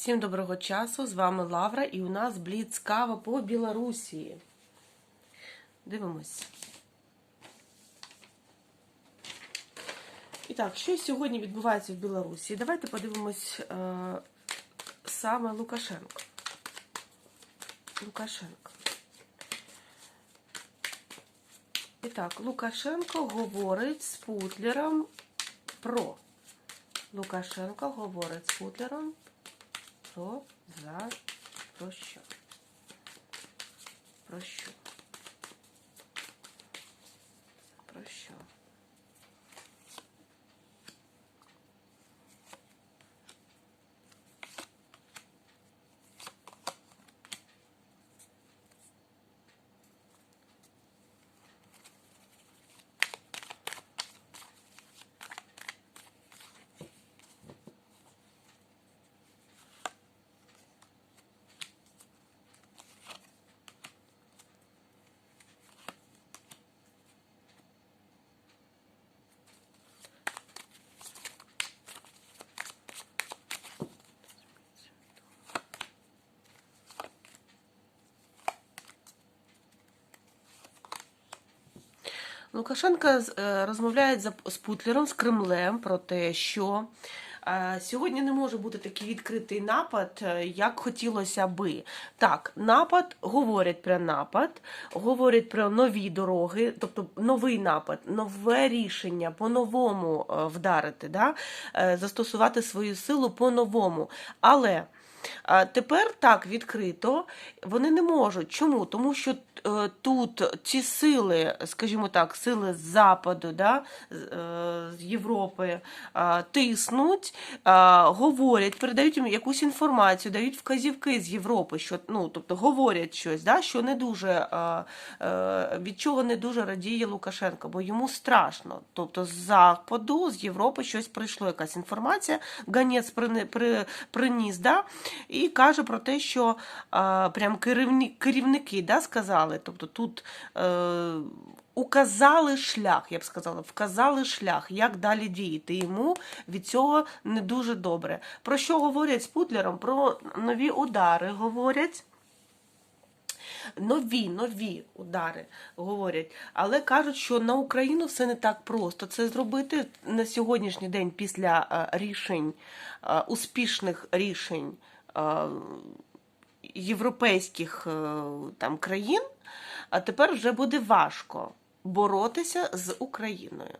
Всім доброго часу! З вами Лавра і у нас бліц кава по Білорусі. Дивимось. І так, що сьогодні відбувається в Білорусі? Давайте подивимось е, саме Лукашенко. Лукашенко. І так, Лукашенко говорить з Путлером про. Лукашенко говорить з Путлером про за про що? Про що? Про що? Лукашенко е, розмовляє з Путлером, з Кремлем про те, що е, сьогодні не може бути такий відкритий напад, е, як хотілося би. Так, напад, говорять про напад, говорять про нові дороги, тобто новий напад, нове рішення по-новому вдарити, да? застосувати свою силу по-новому. Але. Тепер так відкрито вони не можуть. Чому? Тому що е, тут ці сили, скажімо так, сили з Западу, да, з, е, Європи е, тиснуть, говорять, передають їм якусь інформацію, дають вказівки з Європи, що ну, тобто говорять щось, да, що не дуже від чого не дуже радіє Лукашенко, бо йому страшно. Тобто з Западу, з Європи щось прийшло, якась інформація, ганець при, при, приніс, да, і каже про те, що а, прям керівні, керівники да, сказали, тобто тут е, указали шлях, я б сказала, вказали шлях, як далі діяти. Йому від цього не дуже добре. Про що говорять з Путлером? Про нові удари говорять. Нові, нові удари говорять, але кажуть, що на Україну все не так просто. Це зробити на сьогоднішній день після е, рішень, е, успішних рішень європейських е, там країн, а тепер вже буде важко боротися з Україною.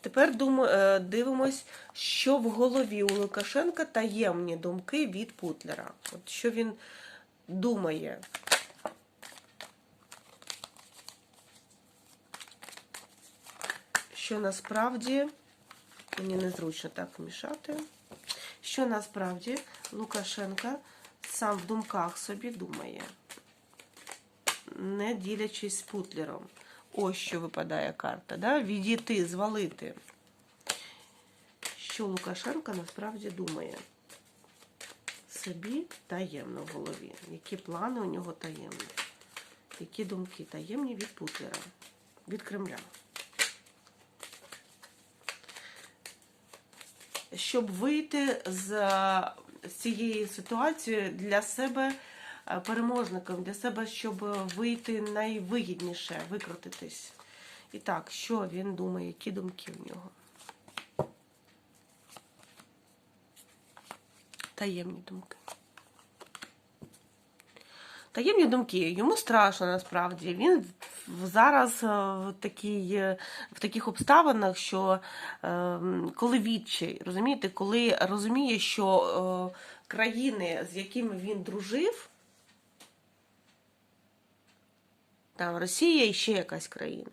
Тепер е, дивимось, що в голові у Лукашенка таємні думки від Путлера. От що він думає. Що насправді мені незручно так мішати. Що насправді Лукашенка сам в думках собі думає, не ділячись з Путлером. Ось що випадає карта. Да? Відійти, звалити. Що Лукашенко насправді думає? Собі таємно в голові. Які плани у нього таємні? Які думки таємні від Путлера, від Кремля? Щоб вийти з, цієї ситуації для себе е, переможником, для себе, щоб вийти найвигідніше, викрутитись. І так, що він думає, які думки в нього? Таємні думки. Таємні думки. Йому страшно насправді. Він зараз е, в, такій, в таких обставинах, що е, коли відчай, розумієте, коли розуміє, що е, країни, з якими він дружив, там Росія і ще якась країна,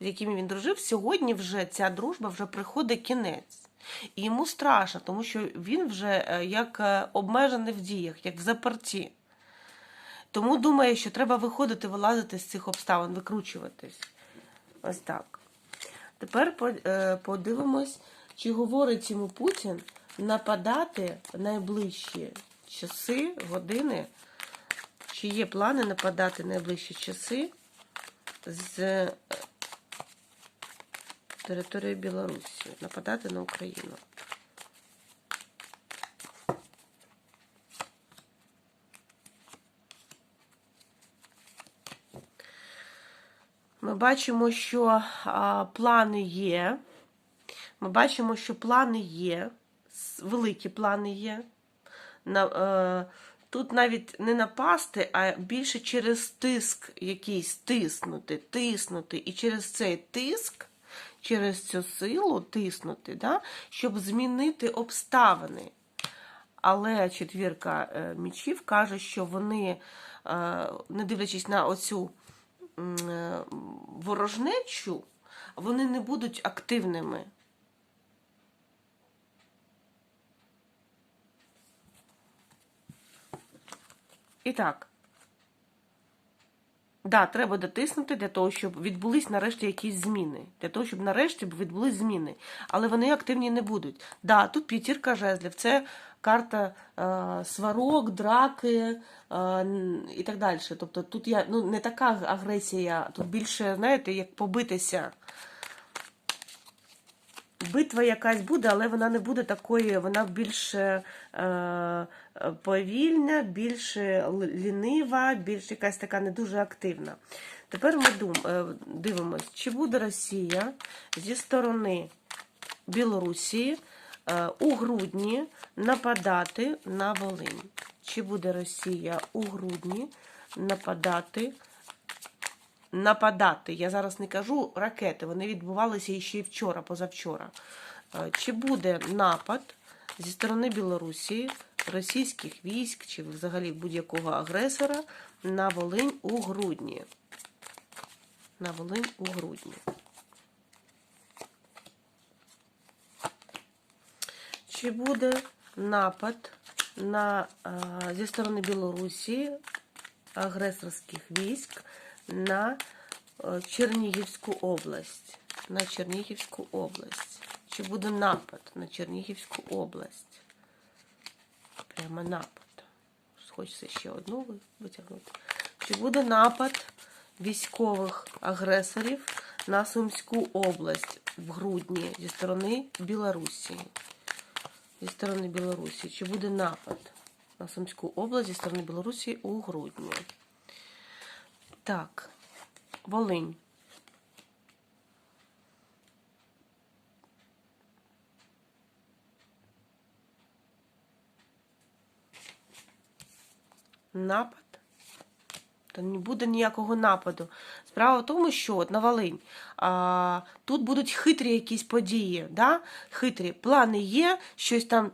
з якими він дружив, сьогодні вже ця дружба вже приходить кінець. І йому страшно, тому що він вже е, як обмежений в діях, як в заперті. Тому думає, що треба виходити, вилазити з цих обставин, викручуватись. Ось так. Тепер е, подивимось, чи говорить йому Путін нападати в найближчі часи, години, чи є плани нападати в найближчі часи з е, територію Білорусі, нападати на Україну. Бачимо, що а, плани є. Ми бачимо, що плани є, великі плани є. На, е, тут навіть не напасти, а більше через тиск якийсь тиснути, тиснути. І через цей тиск, через цю силу тиснути, да, щоб змінити обставини. Але четвірка е, мічів каже, що вони, е, не дивлячись на оцю ворожнечу, вони не будуть активними. І так. Да, треба дотиснути для того, щоб відбулись нарешті якісь зміни. Для того, щоб нарешті відбулись зміни. Але вони активні не будуть. Да, тут п'ятірка жезлів. Це карта е, сварок, драки е, і так далі. Тобто тут я ну, не така агресія, тут більше, знаєте, як побитися. Битва якась буде, але вона не буде такою, вона більш е, е, повільна, більш лінива, більш якась така не дуже активна. Тепер ми дум, е, дивимось, чи буде Росія зі сторони Білорусі е, у грудні нападати на Волинь. Чи буде Росія у грудні нападати нападати. Я зараз не кажу ракети, вони відбувалися ще й вчора, позавчора. Е, Чи буде напад зі сторони Білорусі, російських військ чи взагалі будь-якого агресора на Волинь у грудні? На Волинь у грудні. Чи буде напад на, е, зі сторони Білорусі агресорських військ на е, Чернігівську область? На Чернігівську область. Чи буде напад на Чернігівську область? Прямо напад. Хочеться ще одну витягнути. Чи буде напад військових агресорів на Сумську область в грудні зі сторони Білорусі? Зі сторони Білорусі. Чи буде напад на Сумську область зі сторони Білорусі у грудні? Так, Волинь. Напад? Та не буде ніякого нападу. Справа в тому, що от на Волинь а, тут будуть хитрі якісь події. Да? Хитрі плани є, щось там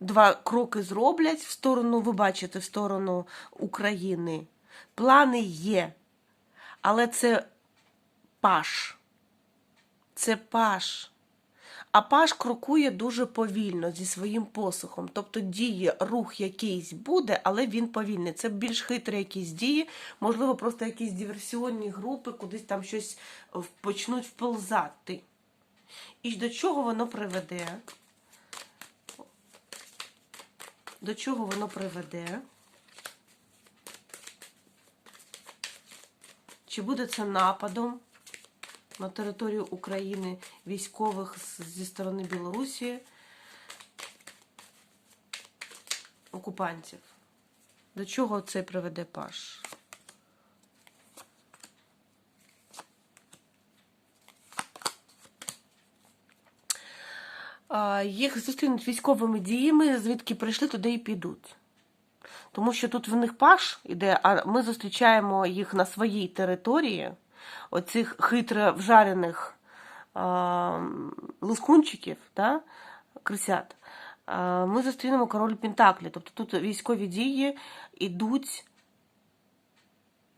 два кроки зроблять в сторону, ви бачите, в сторону України. Плани є. Але це паш. Це паш. А паш крокує дуже повільно зі своїм посухом. Тобто діє рух якийсь буде, але він повільний. Це більш хитрі якісь дії, можливо, просто якісь диверсіонні групи, кудись там щось почнуть вползати. І до чого воно приведе? До чого воно приведе? Чи буде це нападом на територію України військових зі сторони Білорусі окупантів? До чого це приведе Паш? Їх зустрінуть військовими діями, звідки прийшли, туди і підуть. Тому що тут в них паш іде, а ми зустрічаємо їх на своїй території, оцих хитро вжарених а, лускунчиків, да, крисят. А, ми зустрінемо король Пентаклі. Тобто тут військові дії йдуть.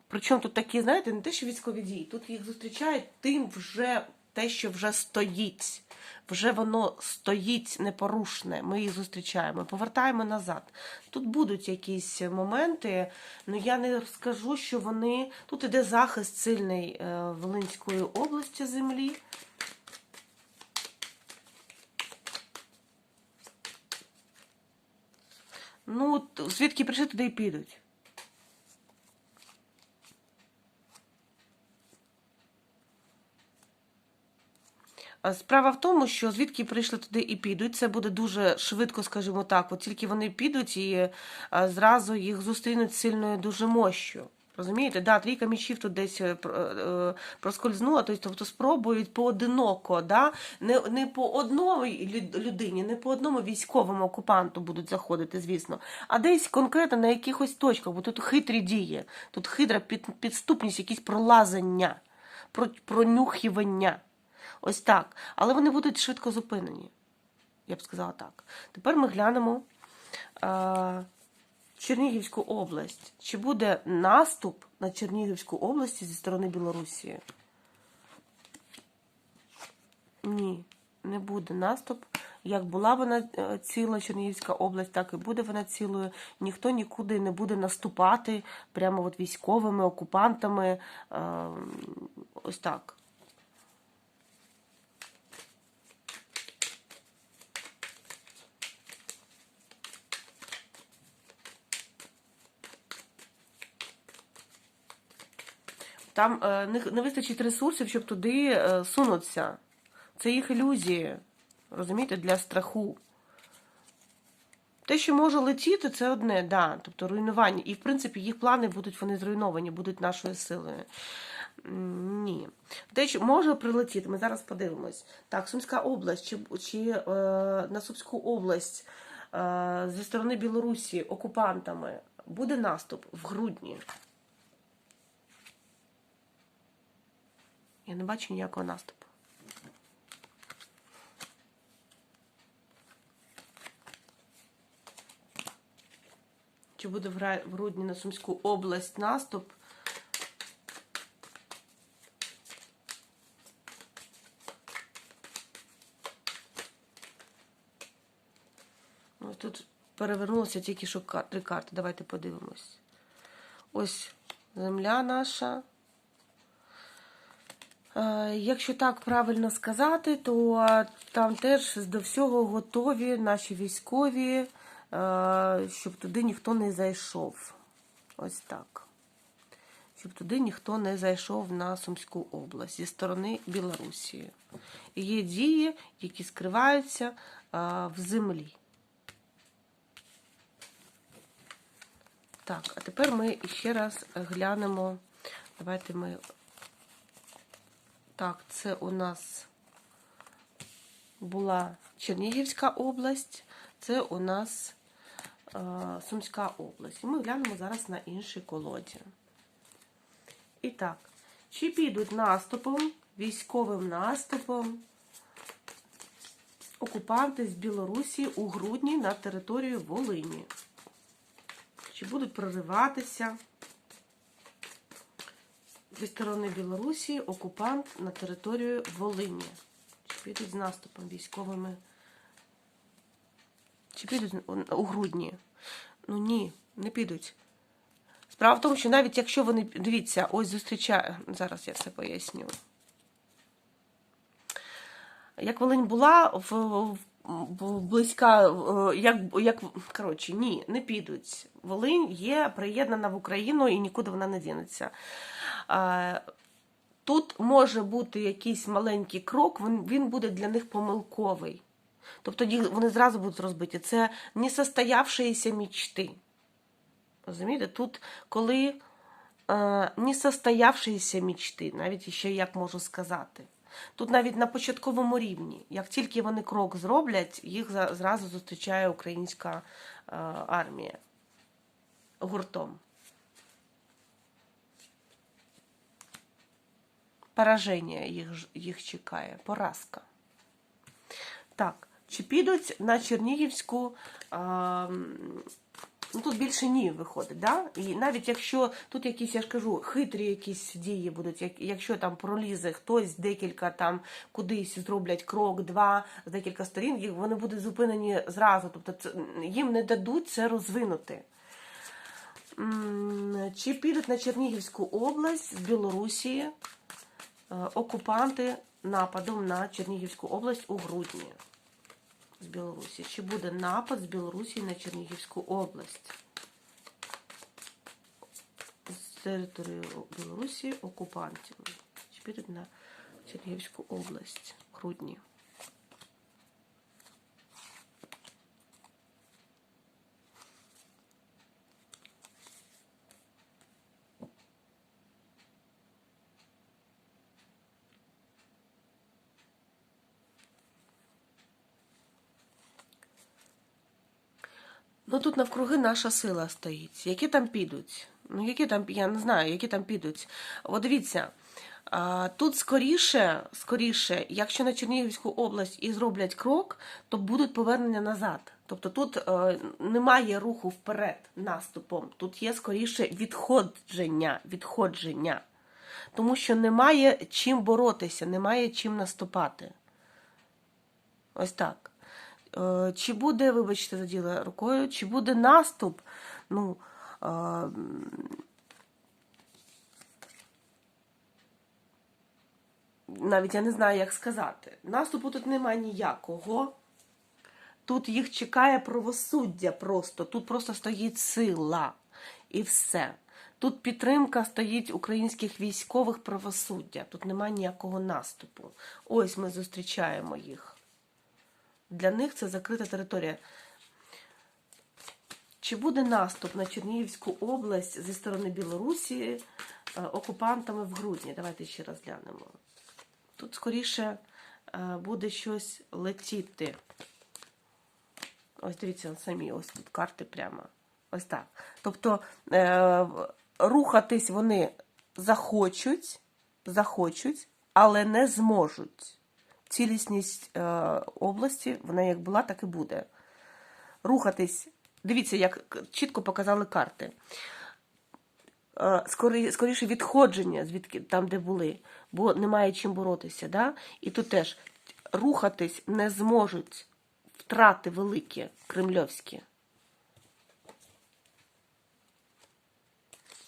Причому тут такі, знаєте, не те, що військові дії, тут їх зустрічають тим вже те, що вже стоїть. Вже воно стоїть непорушне. Ми їх зустрічаємо, повертаємо назад. Тут будуть якісь моменти, але я не скажу, що вони. Тут іде захист сильний е, Волинської області землі. Ну, звідки прийшли, туди і підуть. Справа в тому, що звідки прийшли туди і підуть, це буде дуже швидко, скажімо так. От тільки вони підуть і зразу їх зустрінуть сильною дуже мощю. Розумієте, да, трійка мічів тут десь е, е, проскользнула, тобто, спробують поодиноко, да? не, не по одній людині, не по одному військовому окупанту будуть заходити, звісно, а десь конкретно на якихось точках, бо тут хитрі дії, тут хитра під, підступність, якісь пролазення, про, пронюхівання. Ось так. Але вони будуть швидко зупинені. Я б сказала так. Тепер ми глянемо а, Чернігівську область. Чи буде наступ на Чернігівську область зі сторони Білорусі? Ні, не буде наступ. Як була вона е, ціла Чернігівська область, так і буде вона цілою. Ніхто нікуди не буде наступати прямо от військовими окупантами. е, Ось так. Там е, не, вистачить ресурсів, щоб туди е, сунутися. Це їх ілюзії, розумієте, для страху. Те, що може летіти, це одне, да, тобто руйнування. І, в принципі, їх плани будуть вони зруйновані, будуть нашою силою. Ні. Те, що може прилетіти, ми зараз подивимось. Так, Сумська область чи, чи е, на Сумську область е, зі сторони Білорусі окупантами буде наступ в грудні. Я не бачу ніякого наступу. Чи буде в грудні на Сумську область наступ? Ось тут перевернулося тільки що три карти. Давайте подивимось. Ось земля наша. Е, Якщо так правильно сказати, то там теж до всього готові наші військові, е, щоб туди ніхто не зайшов. Ось так. Щоб туди ніхто не зайшов на Сумську область зі сторони Білорусі. Є дії, які скриваються е, в землі. Так, а тепер ми ще раз глянемо. Давайте ми так, це у нас була Чернігівська область, це у нас е, Сумська область. І ми глянемо зараз на іншій колоді. І так, чи підуть наступом, військовим наступом окупанти з Білорусі у грудні на територію Волині? Чи будуть прориватися? Зі сторони Білорусі окупант на територію Волині. Чи підуть з наступом військовими? Чи підуть у- грудні? Ну ні, не підуть. Справа в тому, що навіть якщо вони. Дивіться, ось зустрічає. Зараз я все поясню. Як Волинь була в, в, в- близька, як, як коротше, ні, не підуть. Волинь є приєднана в Україну і нікуди вона не дінеться. Тут може бути якийсь маленький крок, він, він буде для них помилковий. Тобто вони зразу будуть розбиті. Це несостоявшиеся мечти. Розумієте? Тут, коли е, несостоявшиеся мечти, навіть ще як можу сказати. Тут навіть на початковому рівні, як тільки вони крок зроблять, їх зразу зустрічає українська е, армія гуртом. Пораження їх, їх чекає, поразка. Так, чи підуть на Чернігівську. А, ну тут більше ні виходить, да? І навіть якщо тут якісь, я ж кажу, хитрі якісь дії будуть, як, якщо там пролізе хтось декілька там кудись зроблять крок, два, з декілька сторін, вони будуть зупинені зразу. Тобто їм не дадуть це розвинути. Чи підуть на Чернігівську область з Білорусі окупанти нападом на Чернігівську область у грудні з Білорусі? Чи буде напад з Білорусі на Чернігівську область? З території Білорусі окупантів. Чи підуть на Чернігівську область? грудні. Ну тут навкруги наша сила стоїть. Які там підуть? Ну, які там, я не знаю, які там підуть. От дивіться, тут скоріше, скоріше, якщо на Чернігівську область і зроблять крок, то будуть повернення назад. Тобто тут е, немає руху вперед наступом, тут є скоріше відходження, відходження. Тому що немає чим боротися, немає чим наступати. Ось так. Е, Чи буде, вибачте, заділа рукою, чи буде наступ? Ну, навіть я не знаю, як сказати. Наступу тут немає ніякого. Тут їх чекає правосуддя просто. Тут просто стоїть сила. І все. Тут підтримка стоїть українських військових правосуддя. Тут немає ніякого наступу. Ось ми зустрічаємо їх. Для них це закрита територія. Чи буде наступ на Чернігівську область зі сторони Білорусі е, окупантами в грудні? Давайте ще раз глянемо. Тут скоріше е, буде щось летіти. Ось дивіться, самі ось тут карти прямо. Ось так. Тобто е, рухатись вони захочуть, захочуть, але не зможуть. Цілісність е, області, вона як була, так і буде. Рухатись. Дивіться, як чітко показали карти. Е, скоріше відходження звідки там, де були, бо немає чим боротися. Да? І тут теж рухатись не зможуть втрати великі кремльовські.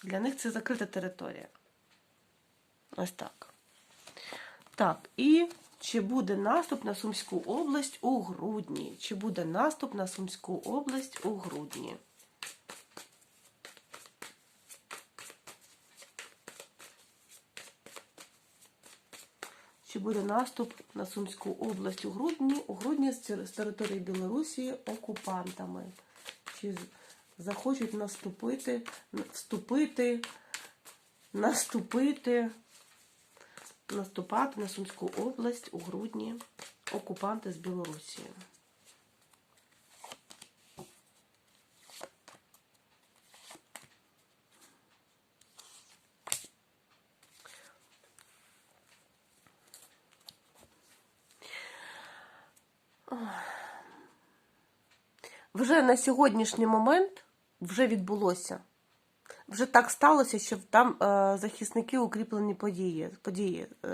Для них це закрита територія. Ось так. Так, і чи буде наступ на Сумську область у грудні? Чи буде наступ на Сумську область у грудні? Чи буде наступ на Сумську область у грудні? У грудні з території Білорусі окупантами. Чи захочуть наступити, вступити, наступити, наступати на Сумську область у грудні окупанти з Білорусі? Вже на сьогоднішній момент вже відбулося. Вже так сталося, що там е, захисники укріплені події. події. Е,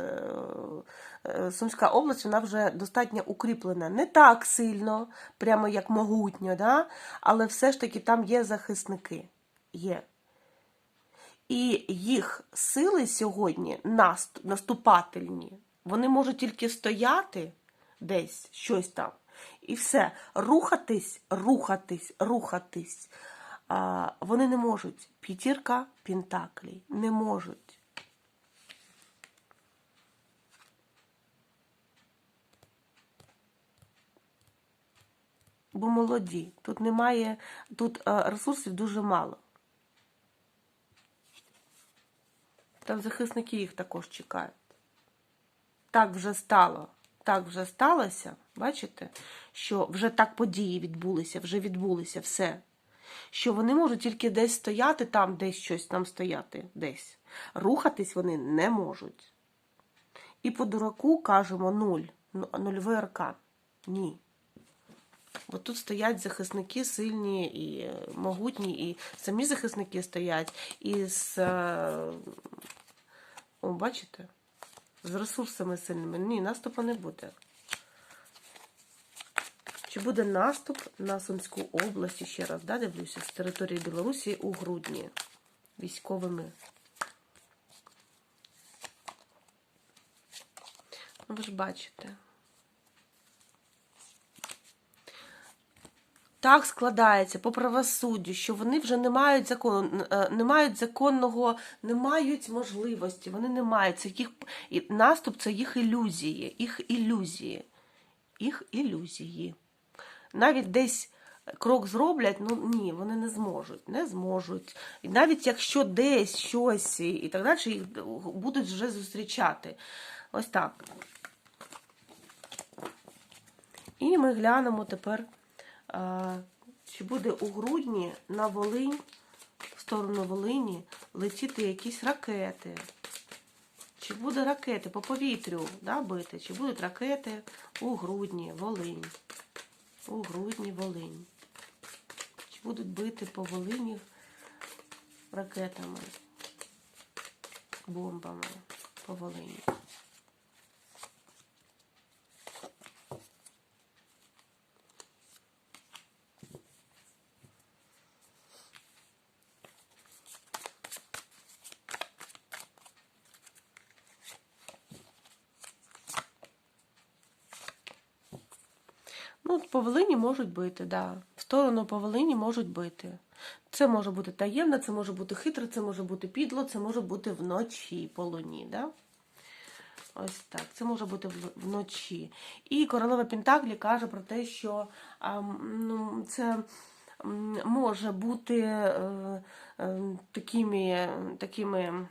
е, Сумська область вона вже достатньо укріплена. Не так сильно, прямо як могутньо, да? але все ж таки там є захисники. Є. І їх сили сьогодні наст- наступательні, вони можуть тільки стояти десь, щось там. І все. Рухатись, рухатись, рухатись. Вони не можуть. П'ятірка Пентаклей. Не можуть. Бо молоді. Тут немає, тут е, ресурсів дуже мало. Там захисники їх також чекають. Так вже стало. Так вже сталося, бачите, що вже так події відбулися, вже відбулися все. Що вони можуть тільки десь стояти, там десь щось там стояти, десь. Рухатись вони не можуть. І по дураку кажемо нуль, ну, нульовий аркан. Ні. Бо тут стоять захисники сильні і могутні, і самі захисники стоять, і з. е, О, бачите? З ресурсами сильними. Ні, наступу не буде. Чи буде наступ на Сумську область, ще раз, да, дивлюся, з території Білорусі у грудні військовими? Ну, ви ж бачите. так складається по правосуддю, що вони вже не мають закону, е, не мають законного, не мають можливості. Вони не мають це їх наступ це їх ілюзії, їх ілюзії, їх ілюзії. Навіть десь крок зроблять, ну ні, вони не зможуть, не зможуть. І навіть якщо десь щось і так далі, їх будуть вже зустрічати. Ось так. І ми глянемо тепер, чи буде у грудні на Волинь, в сторону Волині, летіти якісь ракети. Чи буде ракети по повітрю да, бити? Чи будуть ракети у грудні, Волинь? У грудні Волинь. Чи будуть бити по Волині ракетами, бомбами по Волині? Ну, по Волині можуть бити, да. В сторону по Волині можуть бити. Це може бути таємно, це може бути хитро, це може бути підло, це може бути вночі по луні, да? Ось так, це може бути вночі. І королева Пентаклі каже про те, що а, ну, це може бути е, е, такими, такими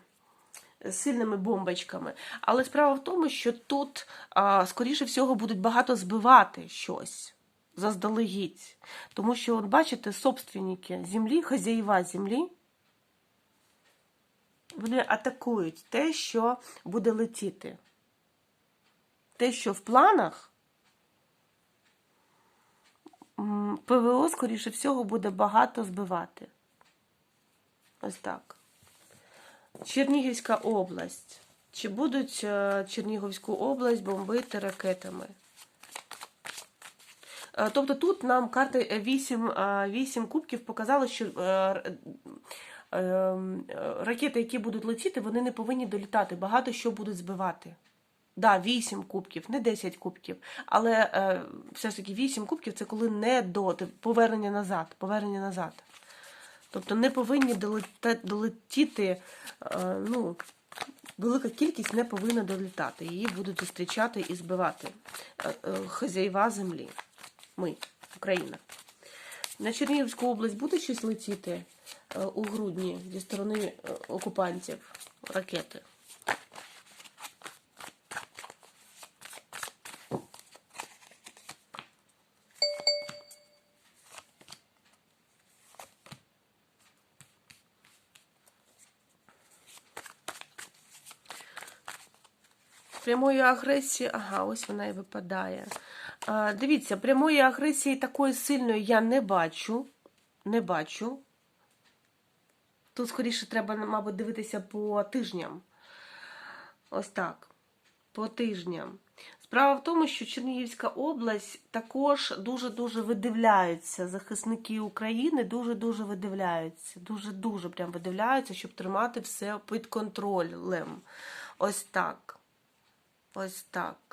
сильними бомбочками. Але справа в тому, що тут, а, скоріше всього, будуть багато збивати щось заздалегідь. Тому що, от бачите, собственники землі, хазяїва землі, вони атакують те, що буде летіти. Те, що в планах, ПВО, скоріше всього, буде багато збивати. Ось так. Чернігівська область. Чи будуть е, Чернігівську область бомбити ракетами? Е, Тобто тут нам карти 8, 8 кубків показали, що е, р- е, м, е, ракети, які будуть летіти, вони не повинні долітати. Багато що будуть збивати. Да, 8 кубків, не 10 кубків. Але е, все ж таки 8 кубків це коли не до повернення назад. Повернення назад. Тобто не повинні долетіти, е, ну, велика кількість не повинна долітати. Її будуть зустрічати і збивати е, е, хазяїва землі. Ми, Україна. На Чернігівську область буде щось летіти е, у грудні зі сторони е, окупантів ракети? Прямої агресії, ага, ось вона і випадає. Дивіться, прямої агресії такої сильної я не бачу. Не бачу. Тут скоріше треба, мабуть, дивитися по тижням. Ось так. По тижням. Справа в тому, що Чернігівська область також дуже-дуже видивляються. Захисники України дуже-дуже видивляються. Дуже-дуже прям видивляються, щоб тримати все під контролем. Ось так. Ось так.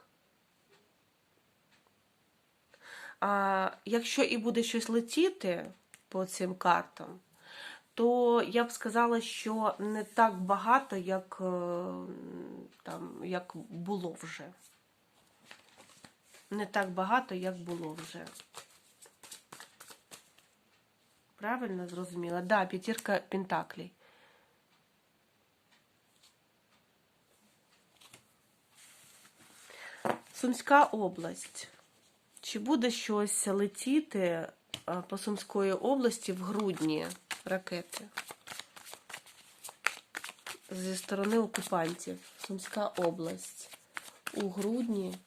А, якщо і буде щось летіти по цим картам, то я б сказала, що не так багато, як, е, там, як було вже. Не так багато, як було вже. Правильно зрозуміла? Да, п'ятірка пентаклей. Сумська область. Чи буде щось летіти по Сумської області в грудні ракети? Зі сторони окупантів. Сумська область. У грудні.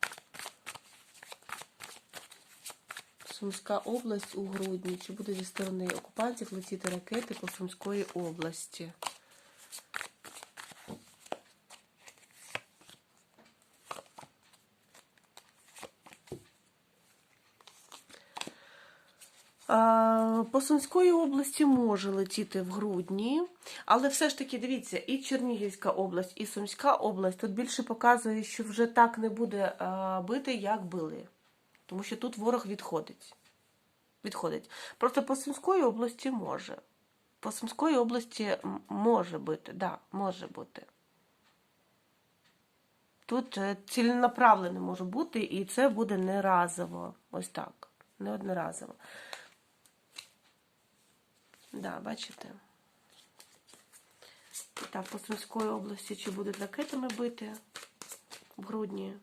Сумська область у грудні. Чи буде зі сторони окупантів летіти ракети по Сумської області? А, Сумської області може летіти в грудні, але все ж таки, дивіться, і Чернігівська область, і Сумська область тут більше показує, що вже так не буде а, бити, як били. Тому що тут ворог відходить. Відходить. Просто по Сумської області може. По Сумської області може бути, да, може бути. Тут е, ціленаправлене може бути, і це буде не разово. Ось так. Не одноразово. Да, бачите? Так, по Сумської області чи будуть ракетами бити в грудні?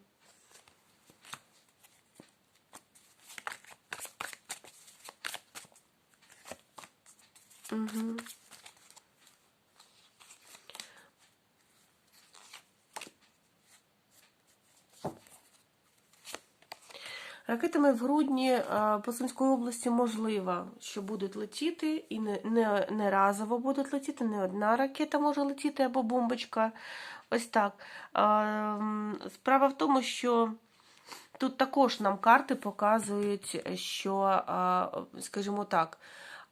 Угу. Ракетами в грудні е, по Сумської області можливо, що будуть летіти, і не, не, не разово будуть летіти, не одна ракета може летіти або бомбочка. Ось так. Справа в тому, що тут також нам карти показують, що, скажімо так,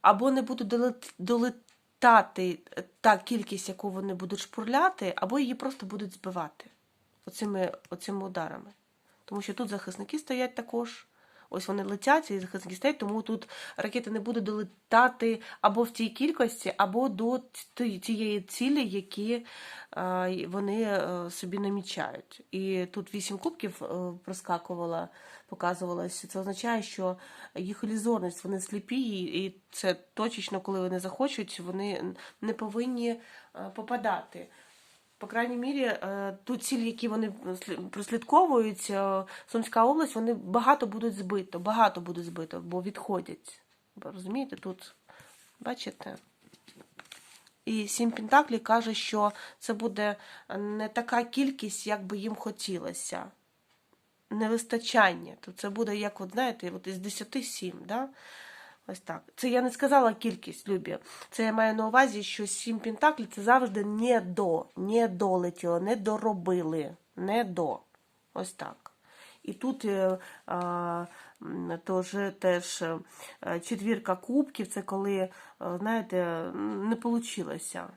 або не будуть долетати та кількість, яку вони будуть шпурляти, або її просто будуть збивати оцими, оцими ударами. Тому що тут захисники стоять також. Ось вони летять, і захисники стоять, тому тут ракети не будуть долетати або в тій кількості, або до тієї цілі, які е, вони е, собі намічають. І тут вісім кубків е, проскакувала, показувалося. Це означає, що їх ілюзорність, вони сліпі, і це точечно, коли вони захочуть, вони не повинні попадати. По крайній мірі, е, ту ціль, які вони слі- прослідковують, е, Сумська область, вони багато будуть збито, багато будуть збито, бо відходять. Розумієте, тут, бачите? І сім Пентаклі каже, що це буде не така кількість, як би їм хотілося. Невистачання. То це буде, як, от, знаєте, от із 10 7, да? Ось так. Це я не сказала кількість, Любі. Це я маю на увазі, що сім пентаклів це завжди не до, не долетіло, не доробили, не до. Ось так. І тут е, а, тож, теж е, четвірка кубків, це коли, е, знаєте, не вийшло.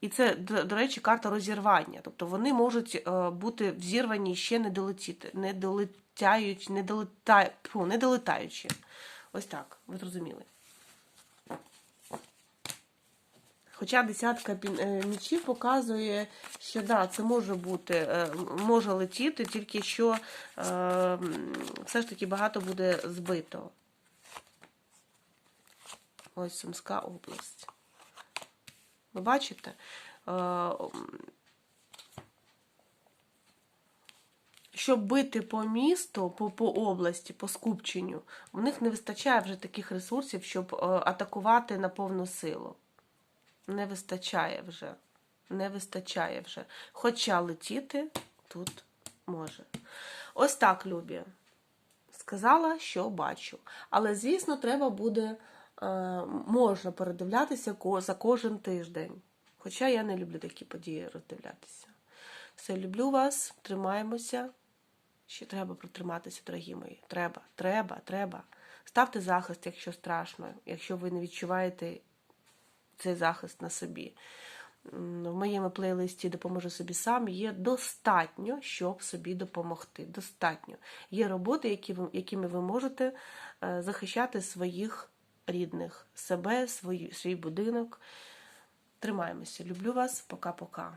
І це, до, речі, карта розірвання. Тобто вони можуть бути взірвані і ще не долетіти, не долетяють, не долетають, фу, не долетаючи. Ось так, ви зрозуміли. Хоча десятка е, мічів показує, що да, це може бути, е, може летіти, тільки що е, все ж таки багато буде збито. Ось Сумська область. Ви бачите? Е, м, Щоб бити по місту, по, по області, по скупченню, в них не вистачає вже таких ресурсів, щоб е, атакувати на повну силу. Не вистачає вже. Не вистачає вже. Хоча летіти тут може. Ось так, Любі. Сказала, що бачу. Але, звісно, треба буде, е, можна передивлятися за кожен тиждень. Хоча я не люблю такі події роздивлятися. Все, люблю вас, тримаємося. Ще треба протриматися, дорогі мої. Треба, треба, треба. Ставте захист, якщо страшно, якщо ви не відчуваєте цей захист на собі. В моєму плейлисті Допоможу собі сам є достатньо, щоб собі допомогти. Достатньо. Є роботи, які ви, якими ви можете е, захищати своїх рідних, себе, свої, свій будинок. Тримаємося. Люблю вас. Пока-пока.